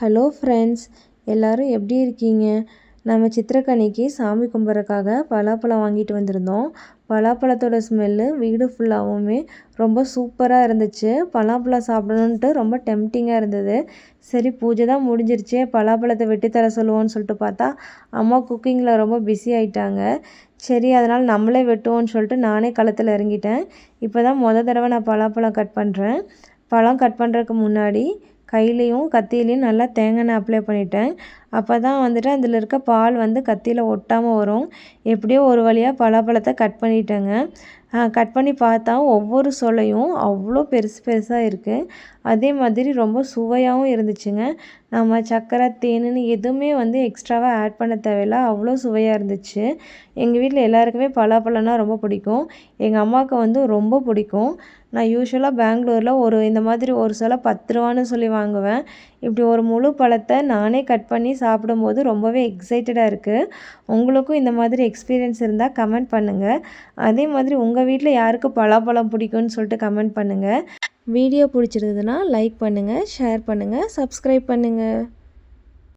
Hello friends எல்லோரும் எப்படி இருக்கீங்க? நம்ம சித்திரக்கனிக்கு சாமி கும்பிட்றக்காக பலாப்பழம் வாங்கிட்டு வந்திருந்தோம். பலாப்பழத்தோட ஸ்மெல்லு வீடு ஃபுல்லாகவுமே ரொம்ப சூப்பராக இருந்துச்சு. பலாப்பழம் சாப்பிடணுன்ட்டு ரொம்ப டெம்டிங்காக இருந்தது. சரி பூஜை தான் முடிஞ்சிருச்சே. பலாப்பழத்தை வெட்டி தர சொல்லுவோன்னு சொல்லிட்டு பார்த்தா அம்மா குக்கிங்கில் ரொம்ப பிஸி ஆகிட்டாங்க சரி அதனால் நம்மளே வெட்டுவோன்னு சொல்லிட்டு நானே களத்தில் இறங்கிட்டேன். இப்போ தான் மொதல் தடவை நான் பலாப்பழம் கட் பண்ணுறேன் பழம் கட் பண்ணுறதுக்கு முன்னாடி கையிலையும் கத்தியிலையும் நல்லா தேங்காய் அப்ளை பண்ணிட்டேன். அப்போ தான் வந்துட்டு அதில் இருக்க பால் வந்து கத்தியில் ஒட்டாமல் வரும். எப்படியோ ஒரு வழியாக பலாப்பழத்தை கட் பண்ணிட்டேங்க. கட் பண்ணி பார்த்தா ஒவ்வொரு சொலையும் அவ்வளோ பெருசு பெருசாக இருக்குது அதே மாதிரி ரொம்ப சுவையாகவும் இருந்துச்சுங்க. நம்ம சக்கரை தேனுன்னு எதுவுமே வந்து எக்ஸ்ட்ராவாக ஆட் பண்ண தேவையில்ல. அவ்வளோ சுவையாக இருந்துச்சு. எங்கள் வீட்டில் எல்லாருக்குமே பலாப்பழம்னா ரொம்ப பிடிக்கும். எங்கள் அம்மாவுக்கு வந்து ரொம்ப பிடிக்கும். நான் யூஸ்வலாக பெங்களூரில் ஒரு இந்த மாதிரி ஒரு சொலை பத்து ரூபான்னு சொல்லி வாங்குவேன். இப்படி ஒரு முழு பழத்தை நானே கட் பண்ணி சாப்பிடும்போது ரொம்பவே எக்ஸைட்டடாக இருக்குது உங்களுக்கும் இந்த மாதிரி எக்ஸ்பீரியன்ஸ் இருந்தால் கமெண்ட் பண்ணுங்கள் அதே மாதிரி உங்கள் வீட்டில் யாருக்கு பலாப்பழம் பிடிக்கும்னு சொல்லிட்டு கமெண்ட் பண்ணுங்கள் வீடியோ பிடிச்சிருந்ததுன்னா லைக் பண்ணுங்கள் ஷேர் பண்ணுங்கள் சப்ஸ்கிரைப் பண்ணுங்கள்